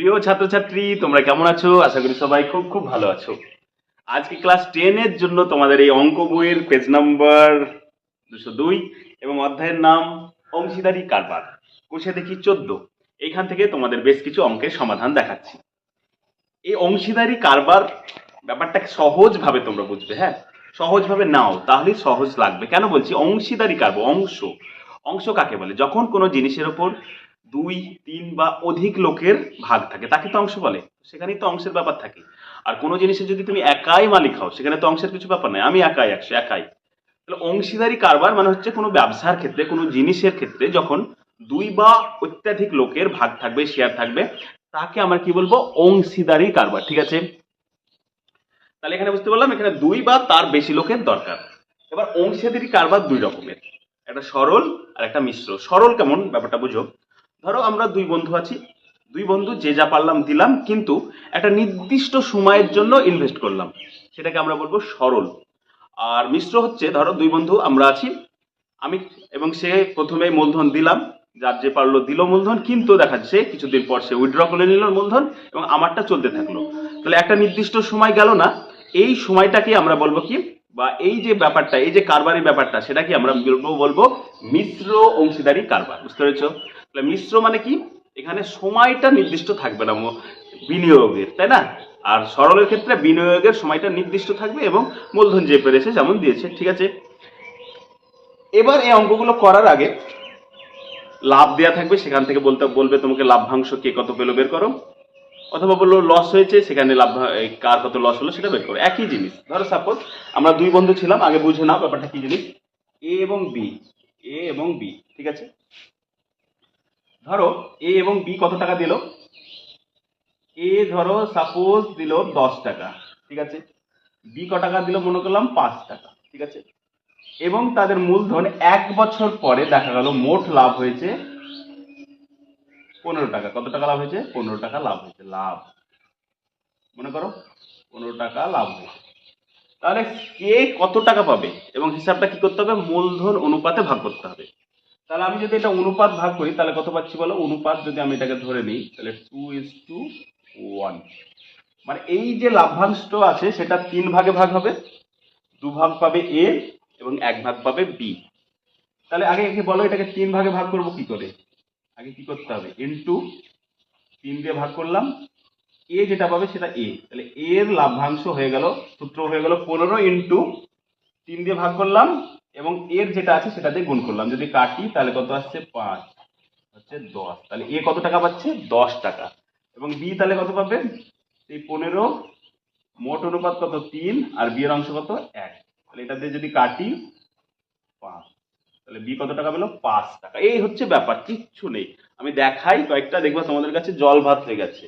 প্রিয় ছাত্রছাত্রী, তোমরা কেমন আছো? আশা করি সবাই খুব খুব ভালো আছো। আজকে ক্লাস টেনের জন্য তোমাদের এই অঙ্ক বইয়ের পেজ নাম্বার দুশো দুই এবং অধ্যায়ের নাম অংশীদারি কারবার, কোষে দেখি চোদ্দ। এইখান থেকে তোমাদের বেশ কিছু অঙ্কের সমাধান দেখাচ্ছি। এই অংশীদারি কারবার ব্যাপারটা সহজভাবে তোমরা বুঝবে হ্যাঁ? সহজভাবে নাও তাহলে সহজ লাগবে। কেন বলছি? অংশীদারি কারবার, অংশ। অংশ কাকে বলে? যখন কোনো জিনিসের ওপর দুই, তিন বা অধিক লোকের ভাগ থাকে। তাকে তো অংশ বলে। সেখানেই তো অংশের ব্যাপার থাকে। আর কোনো জিনিসের যদি তুমি একাই মালিক হও, সেখানে তো অংশের কিছু ব্যাপার নেই। আমি একাই, একশো একাই। তাহলে অংশীদারি কারবার মানে হচ্ছে কোনো ব্যবসার ক্ষেত্রে, কোনো জিনিসের ক্ষেত্রে যখন দুই বা অত্যাধিক লোকের ভাগ থাকবে শেয়ার থাকবে, তাকে আমরা কি বলব? অংশীদারি কারবার। ঠিক আছে? তাহলে এখানে বুঝতে পারলাম, এখানে দুই বা তার বেশি লোকের দরকার। এবার অংশীদারি কারবার দুই রকমের। একটা সরল আর একটা মিশ্র। সরল কেমন? ব্যাপারটা বুঝো। ধরো আমরা দুই বন্ধু আছি। দুই বন্ধু যে যা পারলাম দিলাম, কিন্তু একটা নির্দিষ্ট সময়ের জন্য ইনভেস্ট করলাম। সেটাকে আমরা বলব সরল। আর মিশ্র হচ্ছে, ধরো দুই বন্ধু আমরা আছি, আমি এবং সে প্রথমে মূলধন দিলাম, যার যে পারল দিল মূলধন, কিন্তু দেখা যাচ্ছে কিছুদিন পর সে উইড্র করে নিল মূলধন এবং আমারটা চলতে থাকল। তাহলে একটা নির্দিষ্ট সময় গেল না, এই সময়টাকে আমরা বলব কি? বা এই যে ব্যাপারটা, এই যে কারবারি ব্যাপারটা, সেটা কি আমরা বলব বলব মিশ্র অংশীদারি কারবার, বুঝতে পেরেছ? তাহলে মিশ্র মানে কি? এখানে সময়টা নির্দিষ্ট থাকবে না বিনিয়োগের, তাই না? আর সরলের ক্ষেত্রে বিনিয়োগের সময়টা নির্দিষ্ট থাকবে এবং মূলধন যে পেরেছে যেমন দিয়েছে, ঠিক আছে? এবার এই অঙ্কগুলো করার আগে লাভ দেয়া থাকবে, সেখান থেকে বলতে বলবে তোমাকে লাভ্যাংশ কে কত পেল বের করো? অথবা বলল লস হয়েছে, সেখানে লাভ কার কত লস হলো সেটা বের করো। একই জিনিস। ধরো সাপোজ আমরা দুই বন্ধু ছিলাম, আগে বুঝে নাও ব্যাপারটা কি জিনিস। এ এবং বি এ এবং বি ঠিক আছে? ধরো এ এবং বি কত টাকা দিল? এ ধরো সাপোজ দিল দশ টাকা, ঠিক আছে? বি ক টাকা দিল মনে করলাম পাঁচ টাকা, ঠিক আছে? এবং তাদের মূলধন এক বছর পরে দেখা গেল মোট লাভ হয়েছে পনেরো টাকা। কত টাকা লাভ হয়েছে? পনেরো টাকা লাভ হয়েছে। লাভ। মনে করো, পনেরো টাকা লাভ হয়েছে। তাহলে কে কত টাকা পাবে এবং হিসাবটা কি করতে হবে? মূলধন অনুপাতে ভাগ করতে হবে। তাহলে আমি যদি এটা অনুপাত ভাগ করি, তাহলে কত পাচ্ছি বলো? অনুপাত যদি আমি এটাকে ধরে নিই, তাহলে টু ইজ টু ওয়ান মানে এই যে লাভ্যাংশটা আছে, সেটা তিন ভাগে ভাগ হবে। দু ভাগ পাবে এ এবং এক ভাগ পাবে বি তাহলে আগে একে বলো, এটাকে তিন ভাগে ভাগ করব কি করে? আগে কি করতে হবে? ইনটু তিন দিয়ে ভাগ করলাম। এ যেটা পাবে সেটা এ তাহলে এর লাভ্যাংশ হয়ে গেল, সূত্র হয়ে গেল পনেরো ইনটু তিন দিয়ে ভাগ করলাম এবং এর যেটা আছে সেটা দিয়ে গুণ করলাম। যদি কাটি তাহলে কত আসছে? পাঁচ। হচ্ছে দশ। তাহলে এ কত টাকা পাচ্ছে? দশ টাকা। এবং বি তাহলে কত পাবে? এই পনেরো, মোট অনুপাত কত? তিন। আর বি এর অংশ কত? এক। তাহলে এটা দিয়ে যদি কাটি, পাঁচ। তাহলে বি কত টাকা পেল? পাঁচ টাকা। এই হচ্ছে ব্যাপার, কিচ্ছু নেই। আমি দেখাই কয়েকটা, দেখবা তোমাদের কাছে জল ভাত হয়ে গেছে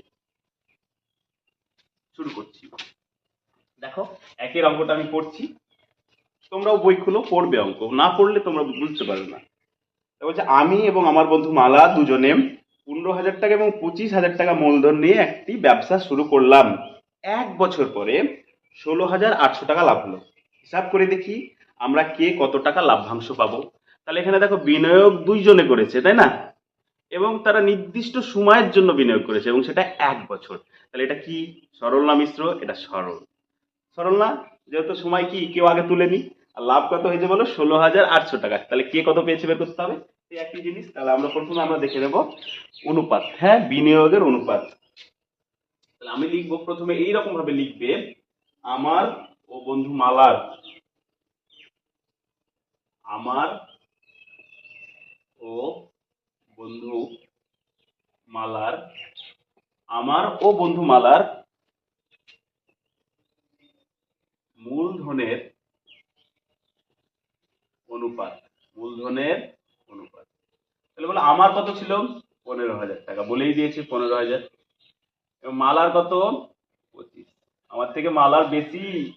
শুরু করছি। দেখো, একের অঙ্কটা আমি পড়ছি তোমরাও বই খুলো, পড়বে অঙ্ক। না পড়লে তোমরা বুঝতে পারবে না। বলছে, আমি এবং আমার বন্ধু মালা দুজনে পনেরো হাজার টাকা এবং পঁচিশ হাজার টাকা মূলধন নিয়ে একটি ব্যবসা শুরু করলাম। এক বছর পরে ষোলো হাজার আটশো টাকা লাভ হলো। হিসাব করে দেখি আমরা কে কত টাকা লাভ্যাংশ পাবো। তাহলে এখানে দেখো বিনিয়োগ দুইজনে করেছে, তাই না? এবং তারা নির্দিষ্ট সময়ের জন্য বিনিয়োগ করেছে, এবং সেটা এক বছর। তাহলে এটা কি? সরল না মিশ্র, এটা সরল। সরল না যেহেতু সময় কি? কেউ আগে তুলে নি। আর লাভ কত হয়েছে বলো? ষোলো হাজার আটশো টাকা। তাহলে কে কত পেয়েছে বের করতে হবে? সেই একই জিনিস। তাহলে আমরা প্রথমে আমরা দেখে নেব অনুপাত। হ্যাঁ বিনিয়োগের অনুপাত। তাহলে আমি লিখব প্রথমে এইরকম ভাবে লিখবে, আমার ও বন্ধু মালার, আমার ও বন্ধু মালার, আমার ও বন্ধু মালার মূলধনের অনুপাত মূলধনের অনুপাত। তাহলে বলো, আমার কত ছিল? পনেরো হাজার টাকা, বলেই দিয়েছে পনেরো হাজার। এবং মালার কত? পঁচিশ। আমার থেকে মালার বেশি।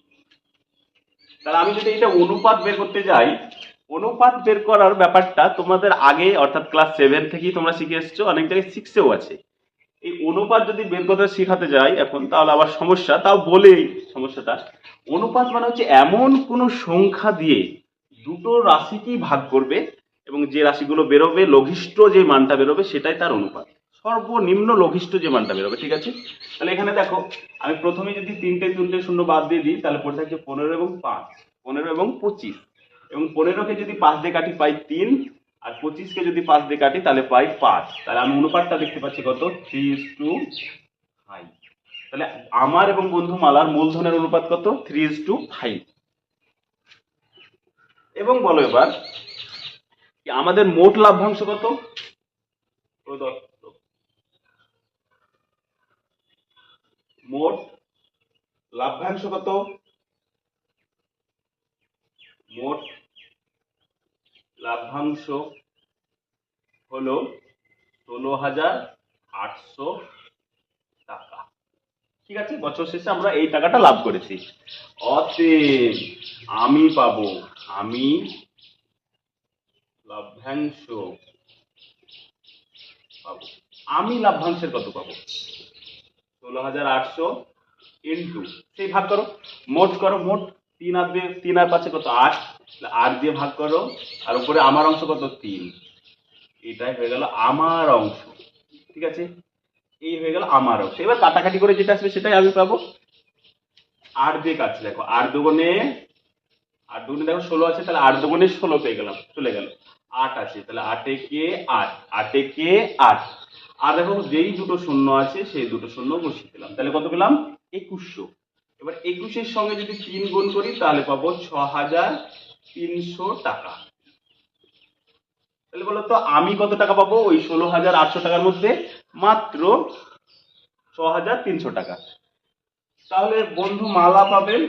তাহলে আমি যদি এটা অনুপাত বের করতে যাই অনুপাত বের করার ব্যাপারটা তোমাদের আগে, অর্থাৎ ক্লাস সেভেন থেকেই তোমরা শিখে এসছো, অনেক জায়গায় সিক্সেও আছে। এই অনুপাত যদি বের করতে শেখাতে যাই এখন, তাহলে আবার সমস্যা, তাও বলেই সমস্যাটা। অনুপাত মানে হচ্ছে এমন কোনো সংখ্যা দিয়ে দুটো রাশিকেই ভাগ করবে এবং যে রাশিগুলো বেরোবে, লঘিষ্ঠ যে মানটা বেরোবে, সেটাই তার অনুপাত। সর্বনিম্ন লঘিষ্ঠ যে মানটা বেরোবে, ঠিক আছে? তাহলে এখানে দেখো, আমি প্রথমে যদি তিনটে তিনটে, শূন্য বাদ দিয়ে দিই, তাহলে পড়ে থাকছে পনেরো এবং পাঁচ, পনেরো এবং পঁচিশ। এবং পনেরোকে যদি পাঁচ দিয়ে কাটি পাই তিন, আর পঁচিশকে যদি পাঁচ দিয়ে কাটি তাহলে পাই পাঁচ। তাহলে আমি অনুপাতটা দেখতে পাচ্ছি কত? Three is to five. তাহলে আমার এবং বন্ধু মালার মূলধনের অনুপাত কত? Three is to five. এবং বলো এবার আমাদের মোট লাভ্যাংশ কত? প্রদত্ত। মোট লাভ্যাংশ কত? মোট লাভ্যাংশ হলো ষোলো হাজার আটশো টাকা। ঠিক আছে, বছর শেষে আমরা এই টাকাটা লাভ করেছি। অতএব আমি পাবো, আমি লাভ্যাংশ পাবো। আমি লাভ্যাংশের কত পাবো? ষোলো হাজার আটশো ইন্টু, সেই ভাগ করো। মোট করো, মোট তিন আর দিয়ে, তিন আর পাচ্ছে কত? আট। তাহলে আট দিয়ে ভাগ করো, আর উপরে আমার অংশ কত? তিন। এটাই হয়ে গেল আমার অংশ। ঠিক আছে? এই হয়ে গেল আমার অংশ। এবার কাটাকাটি করে যেটা আসবে সেটাই আমি পাবো। আট দিয়ে কাটছি দেখো আট দুগুণে আট দুগুণে দেখো ষোলো আছে, তাহলে আট দুগুণে ষোলো পেয়ে গেলাম, চলে গেল। আট আছে, তাহলে আটে কে? আট। আটে কে? আট। আর দেখো যেই দুটো শূন্য আছে, সেই দুটো শূন্য বসিয়ে দিলাম। তাহলে কত পেলাম? একুশশো। এবার একুশের সঙ্গে যদি তিন গুণ করি, তাহলে পাবো ছ হাজার তিনশো টাকা। তাহলে বলো তো, আমি কত টাকা পাবো? ওই ষোলো হাজার আটশো টাকার মধ্যে মাত্র ছ হাজার তিনশো টাকা। তাহলে বন্ধু মালা পাবেন।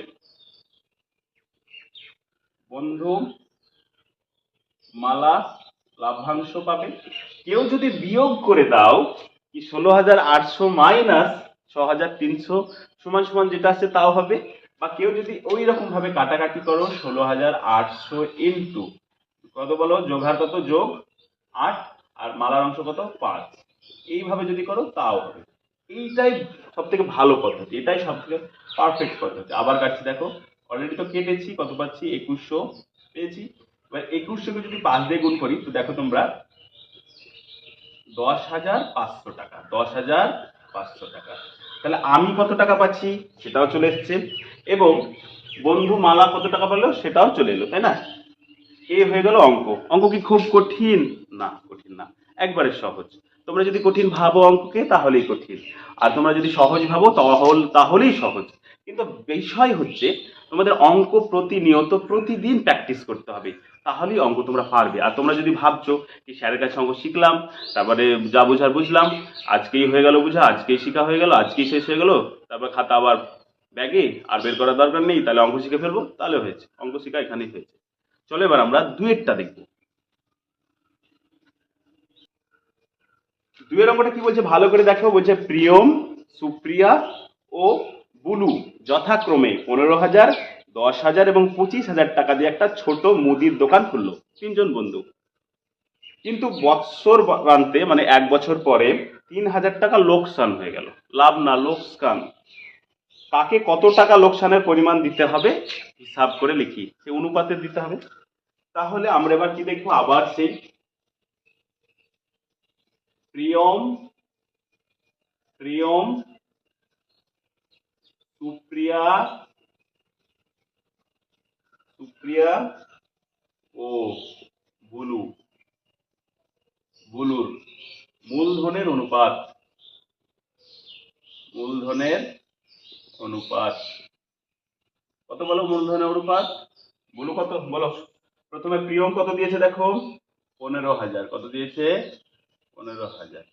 বন্ধু মালা লাভ্যাংশ পাবে কেউ যদি বিয়োগ করে দাও, কি ষোলো হাজার আটশো মাইনাস ছ হাজার তিনশো সমান সমান যেটা আছে তাও হবে। বা কেউ যদি ওই রকম ভাবে কাটাকাটি করো, ষোলো হাজার আটশো ইন্টু, কত বলো? যোগ হার কত? যোগ আট, আর মালার অংশ কত? পাঁচ। এইভাবে যদি করো, তাও হবে। এইটাই সব থেকে ভালো পদ্ধতি। এটাই সব থেকে পারফেক্ট পদ্ধতি। আবার কাটছি, দেখো। অলরেডি তো কেটেছি, কত পাচ্ছি? একুশশো পেয়েছি। এবার একুশশোকে যদি পাঁচ দিয়ে গুণ করি, তো দেখো তোমরা, দশ হাজার পাঁচশো টাকা। দশ হাজার পাঁচশো টাকা। তাহলে আমি কত টাকা পাচ্ছি? সেটাও চলে এসছে। এবং বন্ধু মালা কত টাকা পেল? সেটাও চলে এলো, তাই না? এ হয়ে গেল অঙ্ক। অঙ্ক কি খুব কঠিন? না কঠিন না। একবারে সহজ। তোমরা যদি কঠিন ভাবো অঙ্ককে, তাহলেই কঠিন। আর তোমরা যদি সহজ ভাবো, তাহলে তাহলেই সহজ। কিন্তু বিষয় হচ্ছে, তোমাদের অঙ্ক প্রতিনিয়ত প্রতিদিন প্র্যাকটিস করতে হবে। তাহলেই অঙ্ক তোমরা পারবে। আর তোমরা যদি ভাবছ কি স্যারের কাছে অঙ্ক শিখলাম, তারপরে যা বোঝার বুঝলাম, আজকেই হয়ে গেল বুঝা, আজকেই শেখা হয়ে গেল, আজকেই শেষ হয়ে গেল, তারপর খাতা আবার ব্যাগে আর বের করার দরকার নেই, তাহলে অঙ্ক শিখে ফেলব, তাহলে হয়েছে। অঙ্ক শিখা এখানেই হয়েছে। চলো এবার আমরা দুয়েরটা দেখব। দুয়ের অঙ্কটা কি বলছে? ভালো করে দেখো, বলছে প্রিয়ম, সুপ্রিয়া ও বুলু। যথাক্রমে পনেরো হাজার দশ হাজার এবং পঁচিশ হাজার টাকা দিয়ে একটা ছোট মুদির দোকান খুললো তিনজন বন্ধু। কিন্তু বৎসর প্রান্তে মানে এক বছর পরে, তিন হাজার টাকা লোকসান হয়ে গেল। লাভ না, লোকসান। কাকে কত টাকা লোকসানের পরিমাণ দিতে হবে, হিসাব করে লিখি। সে অনুপাতে দিতে হবে। তাহলে আমরা এবার কি দেখব? আবার সেই প্রিয়ম প্রিয়ম, সুপ্রিয়া সুপ্রিয়া ও বুলু। বুলুর মূলধনের অনুপাত। মূলধনের অনুপাত। কত বলো মূলধনের অনুপাত? বুলু কত? বলো। প্রথমে প্রিয়ম কত দিয়েছে দেখো? পনেরো হাজার। কত দিয়েছে? পনেরো হাজার।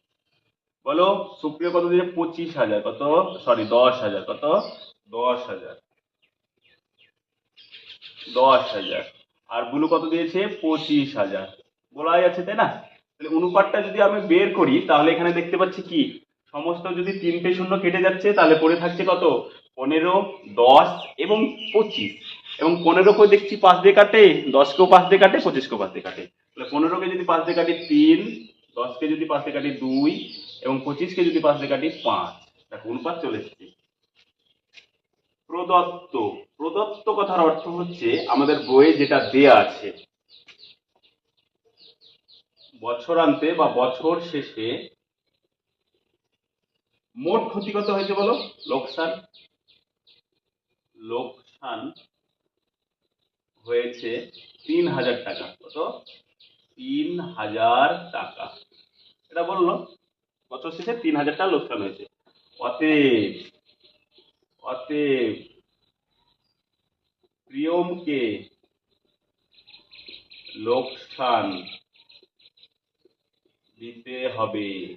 বলো, সুপ্রিয় কত দিয়েছে? পঁচিশ হাজার। কত? সরি দশ হাজার। কত? দশ হাজার। দশ হাজার। আর বুলু কত দিয়েছে? পঁচিশ হাজার। বলাই আছে, তাই না? তাহলে অনুপাতটা যদি আমি বের করি, তাহলে এখানে দেখতে পাচ্ছি কি? সমস্ত যদি তিনটে শূন্য কেটে যাচ্ছে, তাহলে পড়ে থাকছে কত? পনেরো, দশ এবং পঁচিশ। এবং পনেরোকেও দেখছি? পাঁচ দিয়ে কাটে, দশকেও পাঁচ দিয়ে কাটে, পঁচিশকেও পাঁচ দিয়ে কাটে। তাহলে পনেরোকে যদি পাঁচ দিয়ে কাটি তিন, দশকে যদি পাঁচ দিয়ে কাটি দুই এবং পঁচিশকে যদি পাঁচ দিয়ে কাটি পাঁচ। দেখো, অনুপাত চলে এসেছে। প্রদত্ত। প্রদত্ত কথার অর্থ হচ্ছে আমাদের বইয়ে যেটা দেয়া আছে। বছরান্তে বা বছর শেষে মোট ক্ষতি কত হয়েছে বলো? লোকসান? লোকসান হয়েছে তিন হাজার টাকা। কত? তিন হাজার টাকা। এটা বলল। বছর শেষে তিন হাজার টাকা লোকসান হয়েছে। অতএব অতএব প্রিয়মকে লোকসান দিতে হবে।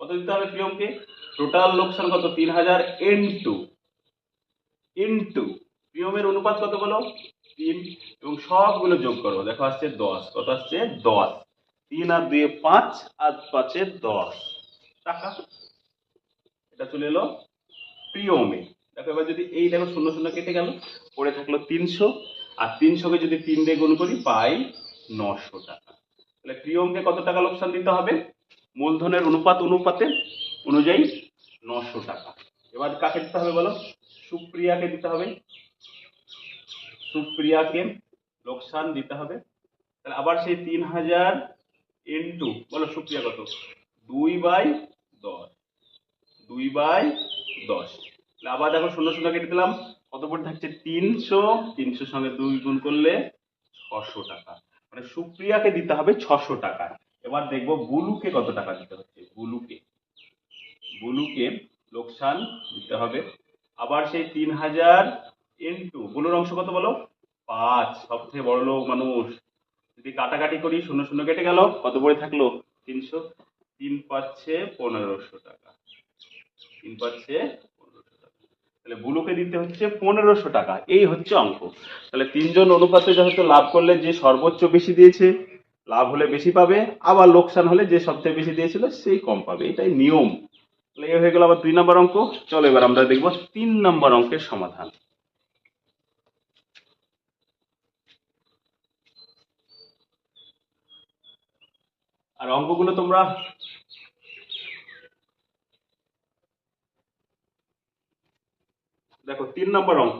কত দিতে হবে প্রিয়মকে টোটাল লোকসান কত? তিন হাজার ইন্টু। ইন্টু। প্রিয়মের অনুপাত কত বলো? তিন। এবং সবগুলো যোগ করো। দেখো আসছে দশ। কত আসছে? দশ। তিন আর দুয়ে পাঁচ আর পাঁচে দশ। টাকা। এটা চলে এলো প্রিয়মে। দেখো এবার যদি এই দেখো শূন্য শূন্য কেটে গেল, পড়ে থাকল তিনশো, আর তিনশোকে যদি তিন দিয়ে গুণ করি পাই নশো টাকা। তাহলে প্রিয়মকে কত টাকা লোকসান দিতে হবে? মূলধনের অনুপাত অনুপাতে অনুযায়ী নশো টাকা। এবার কাকে দিতে হবে বলো? সুপ্রিয়াকে দিতে হবে। সুপ্রিয়াকে লোকসান দিতে হবে। তাহলে আবার সেই তিন হাজার ইন্টু, বলো সুপ্রিয়া কত? দুই বাই দশ। দুই বাই দশ। আবার দেখো শূন্য শূন্য কেটে দিলাম। কত পড়ে থাকছে? তিনশো। তিনশোর সঙ্গে দুই গুণ করলে ছশো টাকা। মানে সুপ্রিয়াকে দিতে হবে ছশো টাকা। এবার দেখব বুলুকে কত টাকা দিতে হচ্ছে? বুলুকে। বুলুকে লোকসান দিতে হবে। আবার সেই তিন হাজার ইন্টু বুলুর অংশ কত বলো? পাঁচ। সব থেকে বড় লোক মানুষ। যদি কাটাকাটি করি, শূন্য শূন্য কেটে গেল। কত পড়ে থাকল? তিনশো। তিন পাচ্ছে পনেরোশো টাকা। তিন পাচ্ছে তাহলে বুলুকে দিতে হচ্ছে পনেরোশো টাকা। এই হচ্ছে অঙ্ক। তাহলে তিনজন অনুপাতে যেহেতু লাভ করলে যে সর্বোচ্চ বেশি দিয়েছে, লাভ হলে বেশি পাবে, আবার লোকসান হলে যে সবচেয়ে বেশি দিয়েছিল সেই কম পাবে। এটাই নিয়ম। তাহলে এ হয়ে গেল আবার দুই নম্বর অঙ্ক। চলো এবার আমরা দেখব তিন নম্বর অঙ্কের সমাধান। আর অঙ্কগুলো তোমরা দেখো, তিন নম্বর অঙ্ক।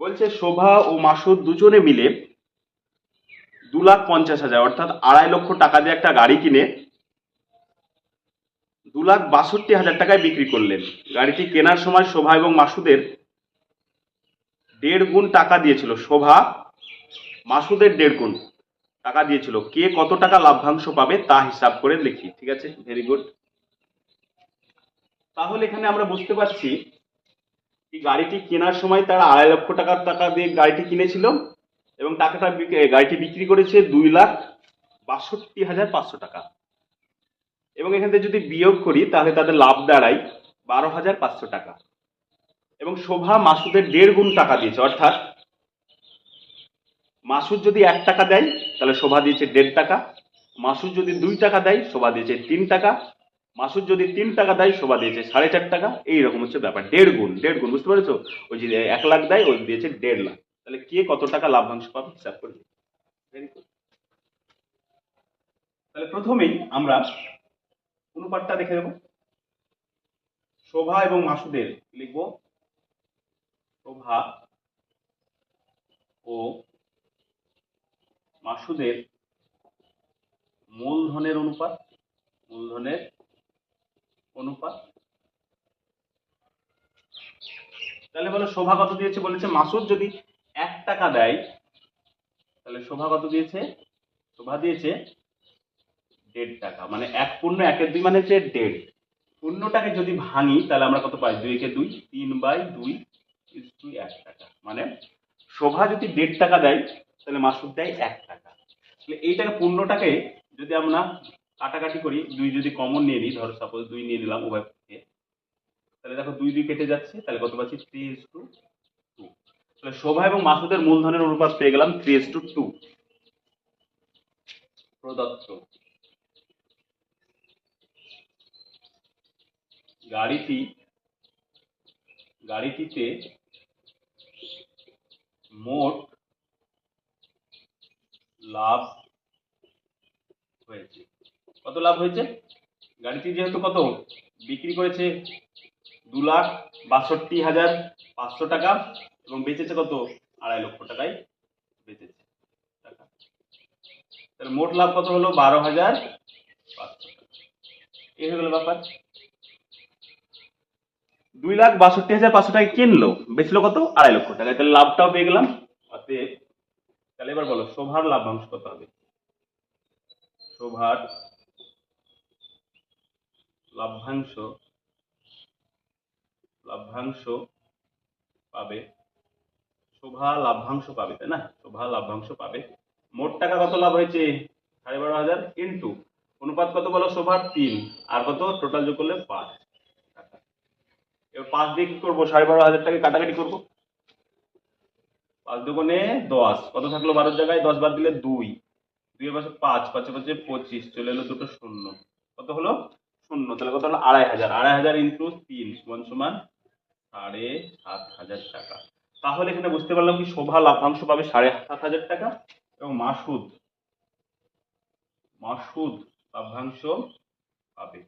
বলছে, শোভা ও মাসুদ দুজনে মিলে দু লাখ পঞ্চাশ হাজার, অর্থাৎ আড়াই লক্ষ টাকা দিয়ে একটা গাড়ি কিনে দু লাখ বাষট্টি হাজার টাকায় বিক্রি করলেন। গাড়িটি কেনার সময় শোভা এবং মাসুদের দেড় গুণ টাকা দিয়েছিল। শোভা, মাসুদের দেড় গুণ টাকা দিয়েছিল। কে কত টাকা লাভ্যাংশ পাবে তা হিসাব করে লিখি, ঠিক আছে? ভেরি গুড তাহলে এখানে আমরা বুঝতে পারছি এই গাড়িটি কেনার সময় তারা আড়াই লক্ষ টাকার টাকা দিয়ে গাড়িটি কিনেছিল এবং টাকাটা গাড়িটি বিক্রি করেছে দুই লাখ বাষট্টি হাজার পাঁচশো টাকা। এবং এখান থেকে যদি বিয়োগ করি, তাহলে তাদের লাভ দাঁড়ায় বারো হাজার পাঁচশো টাকা। এবং শোভা মাসুদের দেড় গুণ টাকা দিয়েছে, অর্থাৎ মাসুদ যদি এক টাকা দেয়, তাহলে শোভা দিয়েছে দেড় টাকা। মাসুদ যদি দুই টাকা দেয়, শোভা দিয়েছে তিন টাকা। মাসুদ যদি তিন টাকা দেয়, শোভা দিয়েছে সাড়ে চার টাকা। এইরকম হচ্ছে ব্যাপার। দেড় গুণ দেড় গুণ, বুঝতে পেরেছ? ওই যে এক লাখ দেয়, ওই দিয়েছে দেড় লাখ। তাহলে কে কত টাকা লাভ্যাংশ পাবে? হিসাব করে. তাহলে প্রথমেই আমরা অনুপাতটা দেখে দেব শোভা এবং মাসুদের লিখব শোভা ও মাসুদের মূলধনের অনুপাত, মূলধনের অনুপাত। তাহলে বলো শোভা কত দিয়েছে বলেছে? মাসুদ যদি এক টাকা দেয়, তাহলে শোভা কত দিয়েছে? শোভা দিয়েছে দেড় টাকা। মানে এক পূর্ণ একের দুই মানে হচ্ছে দেড়। পূর্ণটাকে যদি ভাঙি, তাহলে আমরা কত পাই? দুই একে দুই, তিন বাই দুই দুই এক টাকা। মানে শোভা যদি দেড় টাকা দেয়, তাহলে মাসুদ দেয় এক টাকা। তাহলে এইটাকে পূর্ণটাকে যদি আমরা কাটাকাটি করি, দুই যদি কমন নিয়ে নিই, ধরো সাপোজ দুই নিয়ে নিলাম উভয় পক্ষে তাহলে দেখো দুই দুই কেটে যাচ্ছে, তাহলে কত পাচ্ছি? থ্রি ইস টু টু তাহলে শোভা এবং মাসুদের মূলধনের অনুপাত পেয়ে গেলাম থ্রি ইস টু টু প্রদত্ত। গাড়িটি, গাড়িটিতে মোট লাভ হয়েছে। কত লাভ হয়েছে? গাড়িটি যেহেতু কত? বিক্রি করেছে দু লাখ বাষট্টি হাজার পাঁচশো টাকা এবং বেচেছে কত? আড়াই লক্ষ টাকায় বেচেছে টাকা। তাহলে মোট লাভ কত হলো? বারো হাজার পাঁচশো এই হয়ে গেল ব্যাপার। দুই লাখ বাষট্টি হাজার পাঁচশো টাকা কিনলো বেচলো কত? আড়াই লক্ষ টাকা তাহলে লাভটাও পেয়ে গেলাম। অতএব, তাহলে এবার বলো, শোভার লাভ্যাংশ কত হবে? শোভার লাভ্যাংশ লাভ্যাংশ পাবে, শোভা লাভ্যাংশ পাবে, তাই না? শোভা লাভ্যাংশ পাবে। মোট টাকা কত লাভ হয়েছে? সাড়ে বারো হাজার ইন্টু। অনুপাত কত বলো? শোভার তিন। আর কত? টোটাল যোগ করলে পাঁচ এবার পাঁচ দিয়ে কি করব? সাড়ে বারো হাজার টাকা কাটাকাটি করব? পাঁচ দুগুণে দশ। কত থাকল বারোর জায়গায়? দশ বাদ দিলে দুই। দুই পাশে পাঁচ। পাঁচে পাঁচে পঁচিশ। চলে এলো দুটো শূন্য। কত হলো? শূন্য, তাহলে কত হলো? আড়াই হাজার। আড়াই হাজার ইন্টু তিন সমান সমান সাড়ে সাত হাজার টাকা। তাহলে এখানে বুঝতে পারলাম কি শোভা লাভ্যাংশ পাবে সাড়ে সাত হাজার টাকা এবং মাসুদ মাসুদ লাভ্যাংশ পাবে।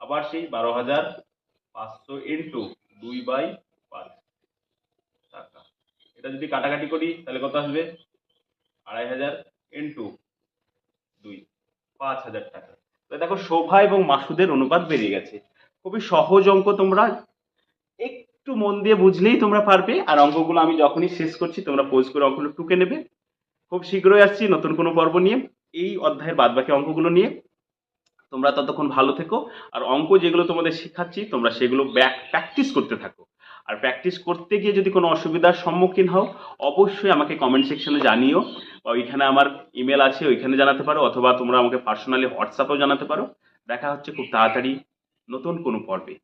আবার সেই বারো হাজার পাঁচশো ইন্টু দুই বাই পাঁচ টাকা। এটা যদি কাটাকাটি করি, তাহলে কত আসবে? আড়াই হাজার ইন্টু দুই, পাঁচ হাজার টাকা। দেখো, শোভা এবং মাসুদের অনুপাত বেরিয়ে গেছে। খুবই সহজ অঙ্ক তোমরা। একটু মন দিয়ে বুঝলেই তোমরা পারবে। আর অঙ্কগুলো আমি যখনই শেষ করছি, তোমরা পোজ করে অঙ্কগুলো টুকে নেবে। খুব শীঘ্রই আসছি নতুন কোনো পর্ব নিয়ে। এই অধ্যায়ের বাদবাকি অঙ্কগুলো নিয়ে। তোমরা ততক্ষণ ভালো থেকো। আর অঙ্ক যেগুলো তোমাদের শেখাচ্ছি, তোমরা সেগুলো ব্যাক প্র্যাকটিস করতে থাকো। আর প্র্যাকটিস করতে গিয়ে যদি কোনো অসুবিধার সম্মুখীন হও, অবশ্যই আমাকে কমেন্ট সেকশনে জানিও। বা ওইখানে আমার ইমেল আছে, ওইখানে জানাতে পারো, অথবা তোমরা আমাকে পার্সোনালি হোয়াটসঅ্যাপেও জানাতে পারো। দেখা হচ্ছে খুব তাড়াতাড়ি নতুন কোনো পর্বে।